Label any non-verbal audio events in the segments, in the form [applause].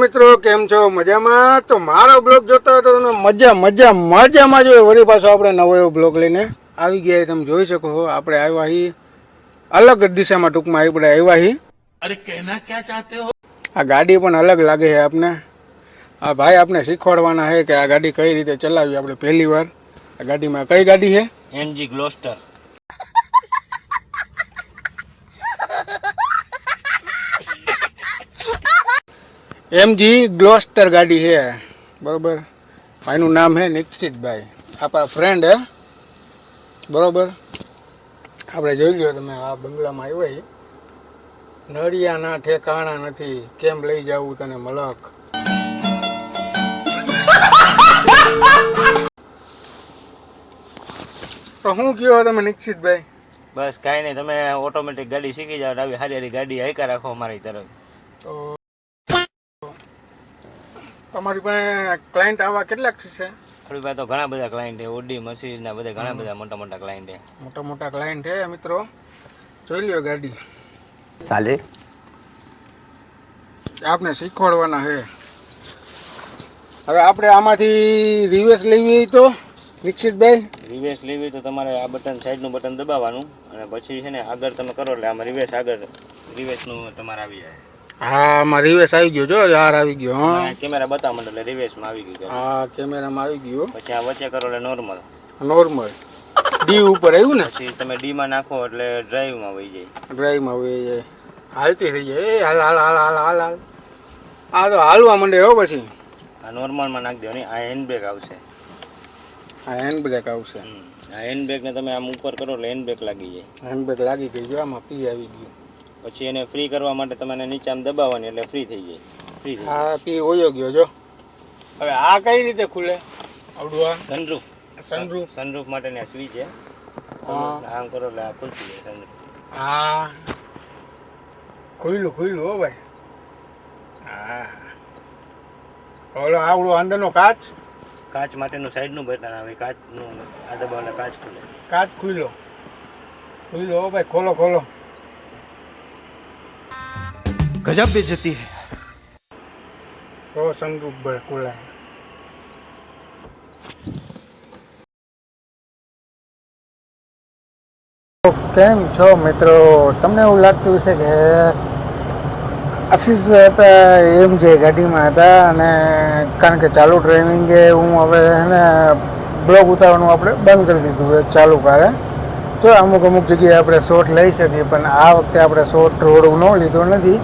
મિત્રો કેમ છો? મજામાં? તો મારો બ્લોગ જોતા હોય તો તમે મજા મજા મજામાં જોઈએ વળી પાછો આપણે નવો એવો બ્લોગ લઈને આવી ગયા તમે જોઈ શકો છો આપણે આવ્યા હી અલગ દિશામાં ટૂંકમાં આપણે આવ્યા હી અરે કહેના ક્યાં ચાહતે હો? આ ગાડી પણ અલગ લાગે છે આપને. આ ભાઈ આપણે શીખવાડવાના છે કે આ ગાડી કઈ રીતે ચલાવી આપણે પહેલી વાર. આ ગાડીમાં કઈ ગાડી છે? એનજી ગ્લોસ્ટર. એમજી ગ્લોસ્ટર ગાડી છે. બરોબર? ભાઈનું નામ છે નિક્ષિતભાઈ આપણા ફ્રેન્ડ હે. બરોબર? આપણે જોઈ લ્યો તમે આ બંગલામાં આવ્યા. નળિયાના ઠેકાણા નથી. કેમ લઈ જવું તને મલક? તો શું કયો તમે નિક્ષિતભાઈ બસ કાંઈ નહીં તમે ઓટોમેટિક ગાડી શીખી જાઓ આવી સારી સારી ગાડી હાઈકા રાખો અમારી તરફ. તો તમારી પાસે ક્લાયન્ટ આવા કેટલાક છે? આપણી પાસે તો ઘણા બધા ક્લાયન્ટ છે ઓડી મર્સિડીઝ ના બધા ઘણા બધા મોટા મોટા ક્લાયન્ટ છે. મોટા મોટા ક્લાયન્ટ છે મિત્રો. જોઈ લ્યો ગાડી. ચાલે. આપને શીખવાડવાના છે. હવે આપણે આમાંથી રિવેસ લેવી હોય તો વિકસિતભાઈ રિવેસ લેવી તો તમારે આ બટન સાઈડનું બટન દબાવવાનું અને પછી છે ને આગળ તમે કરો એટલે આમાં રિવેસ આગળ રિવેસનું તમારે આવી જાય. હા માં રિવેસ આવી ગયો જો યાર આવી ગયો હા. કેમેરા બતાવ મને એટલે રિવેસમાં આવી ગયું હા કેમેરા કેમેરામાં આવી ગયો. પછી આ વચ્ચે કરો એટલે નોર્મલ નોર્મલ ડી ઉપર આવ્યું ને? પછી તમે ડીમાં નાખો એટલે ડ્રાઈવમાં વહી જાય. ડ્રાઈવમાં વહી જાય. હાલતી થઈ જાય. એ હાલ હાલ હાલ હાલ હાલ હાલ. આ તો હાલવા માંડે હો પછી. આ નોર્મલમાં નાખી ને આ હેન્ડ બ્રેક આવશે. આ હેન્ડ બ્રેક આવશે આ હેન્ડ બ્રેકને તમે આમ ઉપર કરો એટલે હેન્ડ બ્રેક લાગી જાય. હેન્ડ બ્રેક લાગી ગઈ જો આમાં પી આવી ગયું. પછી એને ફ્રી કરવા માટે તમારે નીચે આમ દબાવવાની એટલે ફ્રી થઈ જાય. ફ્રી થઈ જાય. હા પી ઓયો ગયો જો. હવે આ કઈ રીતે ખુલે? આવડું આ? સનરૂફ સનરૂફ સનરૂફ માટેની આ સ્વિચ છે. આમ કરો એટલે આ ખુલતી જાય સનરૂફ હા. ખુલ્લું ખુલ્લું હો ભાઈ. હા. ઓલો આવડું અંદરનો કાચ? કાચ માટેનું સાઈડનું બટન આવે કાચનું આ દબાવને કાચ ખુલે. કાચ ખુલ્લો. ખુલ્લો હો ભાઈ ખોલો ખોલો. ગજબ બેજતી હે તો સંદૂક ભાઈ ખુલે કેમ છો મિત્રો તમને એવું લાગતું હશે કે આશીષભાઈ હતા એમ જે ગાડીમાં હતા અને કારણ કે ચાલુ ડ્રાઇવિંગે હું હવે એને બ્લોગ ઉતારવાનું આપણે બંધ કરી દીધું ચાલુ કારે તો અમુક અમુક જગ્યાએ આપણે શોટ લઈ શકીએ પણ આ વખતે આપણે શોટ રોડ ન લીધો નથી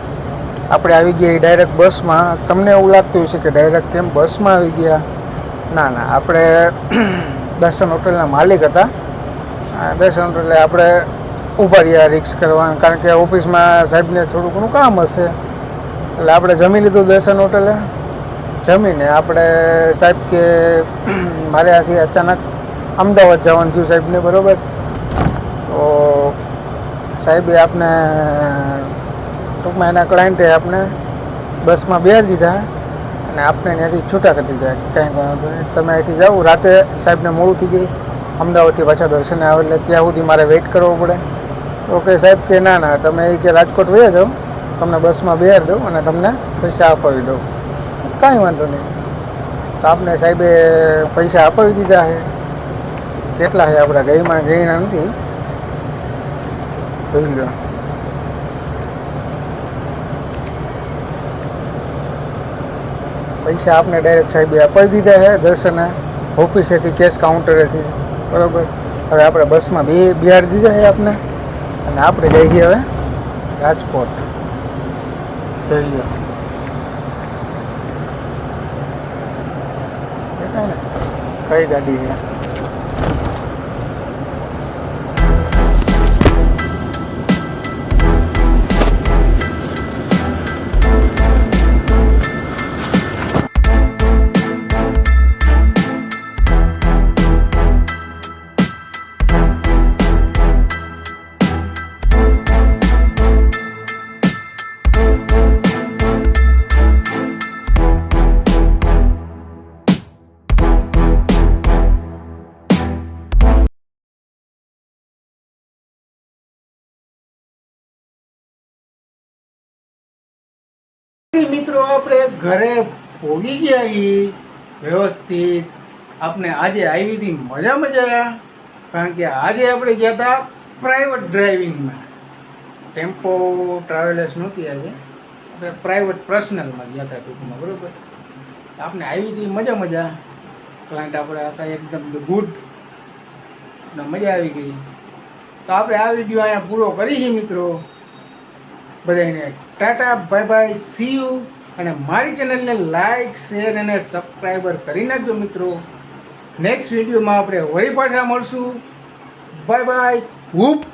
આપણે આવી ગયા ડાયરેક્ટ બસમાં તમને એવું લાગતું હશે કે ડાયરેક્ટ કેમ બસમાં આવી ગયા? ના ના, આપણે [clears throat] દર્શન હોટલના માલિક હતા. દર્શન હોટલે આપણે ઊભા રહ્યા રિક્સ કરવાનું કારણ કે ઓફિસમાં સાહેબને થોડું ઘણું કામ હશે. એટલે આપણે જમી લીધું દર્શન હોટલે. જમીને આપણે સાહેબ કે [clears throat] મારે આથી અચાનક અમદાવાદ જવાનું થયું સાહેબને, બરાબર? તો સાહેબે આપને ટૂંકમાં એના ક્લાયન્ટે આપણે બસમાં બેસી દીધા અને આપણે ત્યાંથી છૂટા કરી દીધા. કંઈ વાંધો નહીં. તમે અહીંથી જાઓ. રાતે સાહેબને મોડું થઈ ગઈ અમદાવાદથી પાછા દર્શને આવે એટલે ત્યાં સુધી મારે વેઇટ કરવો પડે. ઓકે સાહેબ કે ના ના. તમે એ કે રાજકોટ વયા જાઓ. તમને બસમાં બેહાર દઉં અને તમને પૈસા અપાવી દઉં. કાંઈ વાંધો નહીં. તો આપને સાહેબે પૈસા અપાવી દીધા છે. કેટલા છે આપણા ગઈમાં ગઈના નથી. જોઈ લો. પૈસા આપને ડાયરેક્ટ સાહેબે અપાવી દીધા છે દર્શને ઓફિસેથી કેશ કાઉન્ટરેથી બરાબર? હવે આપણે બસમાં બે બિહાર દીધા છે આપને. અને આપણે જઈએ છીએ હવે રાજકોટ. જોઈ? કઈ ગાડી છે? આપણે ઘરે ભોગી ગયા એ વ્યવસ્થિત. આપણે આજે આવી હતી મજા મજા. કારણ કે આજે આપણે ગયા હતા પ્રાઇવેટ ડ્રાઇવિંગમાં ટેમ્પો ટ્રાવેલર્સ નહોતી આજે. આપણે પ્રાઇવેટ પર્સનલમાં ગયા હતા ટૂંકમાં, બરાબર? આપણે આવી હતી મજા મજા. ક્લાયન્ટ આપણે હતા એકદમ ગુડ ને મજા આવી ગઈ. તો આપણે આ વીડિયો અહીંયા પૂરો કરી છે મિત્રો. બધાને tata, bye bye see you અને મારી ચેનલને લાઈક શેર અને સબસ્ક્રાઈબર કરી નાખજો મિત્રો. નેક્સ્ટ વિડીયોમાં આપણે વળી પાછા મળશું. Bye bye હુપ